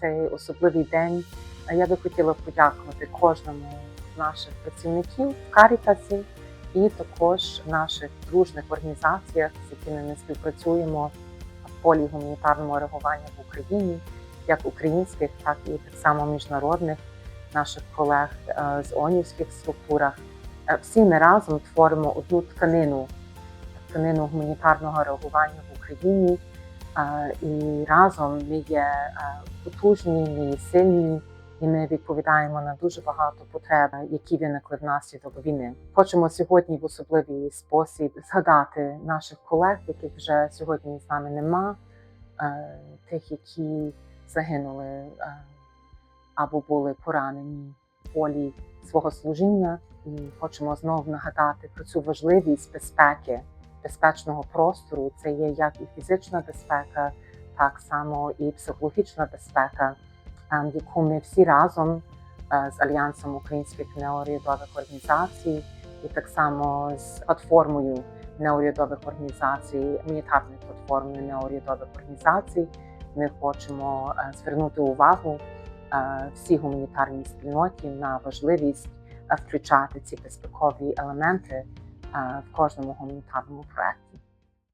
цей особливий день я би хотіла подякувати кожному з наших працівників в Карітасі і також наших дружних організаціях, з якими ми співпрацюємо в полі гуманітарного реагування в Україні, як українських, так і так само міжнародних наших колег е, з ОНівських структурах. Е, Всі ми разом творимо одну тканину, тканину гуманітарного реагування в Україні. І разом ми є потужні, ми сильні, і ми відповідаємо на дуже багато потреб, які виникли внаслідок війни. Хочемо сьогодні в особливий спосіб згадати наших колег, яких вже сьогодні з нами нема, тих, які загинули або були поранені в полі свого служіння. І хочемо знову нагадати про цю важливість безпеки, безпечного простору. Це є як і фізична безпека, так само і психологічна безпека, ем, яку ми всі разом е, з Альянсом українських неурядових організацій і так само з платформою неурядових організацій, гуманітарною платформою неурядових організацій. Ми хочемо е, звернути увагу е, всій гуманітарній спільноті на важливість включати ці безпекові елементи е, в кожному гуманітарному проєкті.